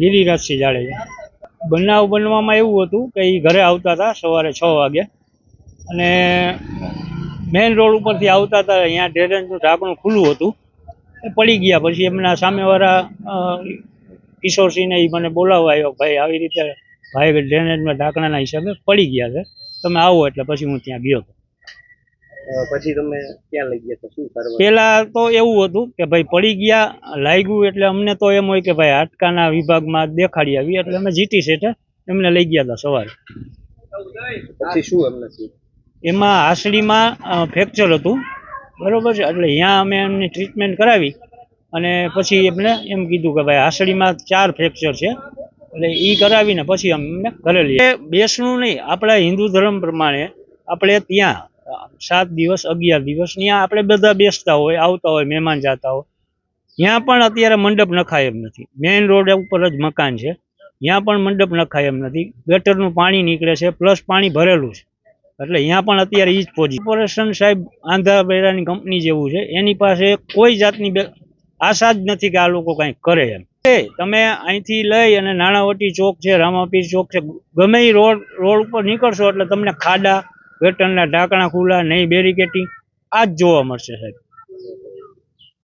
ગિરિરાજસિંહ જાડેજા. બનાવ બનવામાં એવું હતું કે એ ઘરે આવતા હતા સવારે છ વાગે અને મેઇન રોડ ઉપરથી આવતા હતા, અહીંયા ડ્રેનેજનું ઢાંકણું ખુલ્લું હતું. એ પડી ગયા પછી એમના સામેવાળા કિશોરસિંહને એ મને બોલાવવા આવ્યો, ભાઈ, આવી રીતે ભાઈ, ડ્રેનેજમાં ઢાંકણાના હિસાબે પડી ગયા છે. તમે આવો એટલે પછી હું ત્યાં ગયો. હતો પછી તમે ક્યાં લઈ ગયા શું કરવા પેલા તો એવું હતું કે ભાઈ પડી ગયા લાગ્યું એટલે અમને તો એમ હોય કે ભાઈ હાટકાના વિભાગમાં દેખાડી આવી એટલે અમે જીટી સેટે એમને લઈ ગયા હતા સવારે. પછી શું એમને એમાં હાસડીમાં ફ્રેક્ચર હતું બરોબર છે? એટલે અહીંયા અમે એમની ટ્રીટમેન્ટ કરાવી અને પછી એમને એમ કીધું કે ભાઈ હાસડીમાં ચાર ફ્રેક્ચર છે એટલે એ કરાવીને પછી અમને ઘરે લઈએ બેસણું નહીં આપણા હિન્દુ ધર્મ પ્રમાણે આપણે ત્યાં સાત દિવસ અગિયાર દિવસ. ત્યાં આપણે બધા બેસતા હોય, આવતા હોય, મહેમાન જતા હોય. ત્યાં પણ અત્યારે મંડપ નખાય એમ નથી. મેઇન રોડ ઉપર જ મકાન છે. ત્યાં પણ મંડપ નખાય એમ નથી. ગટરનું પાણી નીકળે છે પ્લસ પાણી ભરેલું છે. એટલે અહીંયા પણ અત્યારે ઈ જ પહોંચી કોર્પોરેશન સાહેબ આંધ્રા બેરાની કંપની જેવું છે. એની પાસે કોઈ જાતની આશા જ નથી કે આ લોકો કંઈક કરે એમ. તમે અહીંથી લઈ અને નાણાવટી ચોક છે, રામાપીર ચોક છે, ગમે એ રોડ રોડ ઉપર નીકળશો એટલે તમને ખાડા ગટરના ઢાંકણા ખુલ્લા નહીં બેરીકેટી આ જ જોવા મળશે સાહેબ.